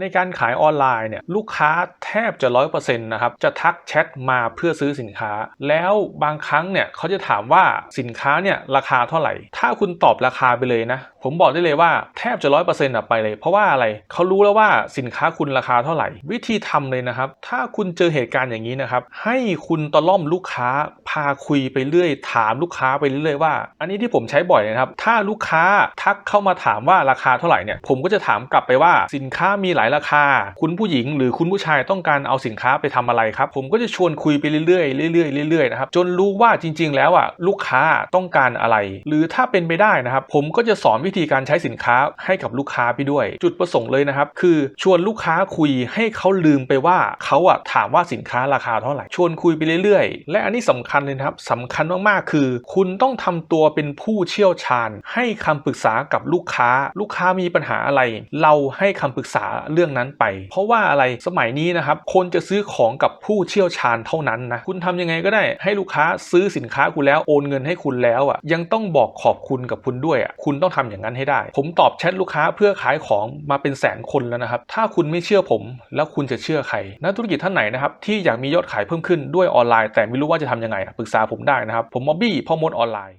ในการขายออนไลน์เนี่ยลูกค้าแทบจะร้อยเปอร์เซ็นต์นะครับจะทักแชทมาเพื่อซื้อสินค้า แล้วบางครั้งเนี่ยเขาจะถามว่าสินค้าเนี่ยราคาเท่าไหร่ ถ้าคุณตอบราคาไปเลยนะ ผมบอกได้เลยว่าแทบจะร้อยเปอร์เซ็นต์ไปเลย เพราะว่าอะไรเขารู้แล้วว่าสินค้าคุณราคาเท่าไหร่ วิธีทำเลยนะครับ ถ้าคุณเจอเหตุการณ์อย่างนี้นะครับให้คุณตะล่อมลูกค้า พาคุยไปเรื่อย ถามลูกค้าไปเรื่อยว่า อันนี้ที่ผมใช้บ่อยนะครับ ถ้าลูกค้าทักเข้ามาถามว่าราคาเท่าไหร่เนี่ยผมก็จะถามกลับไปว่าสินค้ามีหลายราคา คุณผู้หญิงหรือคุณผู้ชายต้องการเอาสินค้าไปทำอะไรครับ ผมก็จะชวนคุยไปเรื่อยๆเรื่อยๆเรื่อยๆนะครับจนรู้ว่าจริง ๆ แล้วอะลูกค้าต้องการอะไร หรือถ้าเป็นไปได้นะครับ ผมก็จะสอนวิธีการใช้สินค้าให้กับลูกค้าไปด้วย จุดประสงค์เลยนะครับ คือชวนลูกค้าคุยให้เขาลืมไปว่าเขาอะถามว่าสินค้าราคาเท่าไหร่ชวนคุยไปเรื่อยๆ และอันนี้สำคัญเลยนะครับสำคัญมากๆคือ คุณต้องทำตัวเป็นผู้เชี่ยวชาญ ให้คำปรึกษากับลูกค้า ลูกค้ามีปัญหาอะไร เราให้คำปรึกษาเรื่องนั้นไป เพราะว่าอะไรสมัยนี้นะครับคนจะซื้อของกับผู้เชี่ยวชาญเท่านั้นนะคุณทำยังไงก็ได้ ให้ลูกค้าซื้อสินค้าคุณแล้วโอนเงินให้คุณแล้วอะยังต้องบอกขอบคุณกับคุณด้วยอะคุณต้องทำอย่างนั้นให้ได้ ผมตอบแชทลูกค้าเพื่อขายของมาเป็นแสนคนแล้วนะครับ ถ้าคุณไม่เชื่อผม แล้วคุณจะเชื่อใครนักธุรกิจท่านไหนนะครับที่อยากมียอดขายเพิ่มขึ้นด้วยออนไลน์ แต่ไม่รู้ว่าจะทำยังไงปรึกษาผมได้นะครับ ผมมอบบี้พ่อมดออนไลน์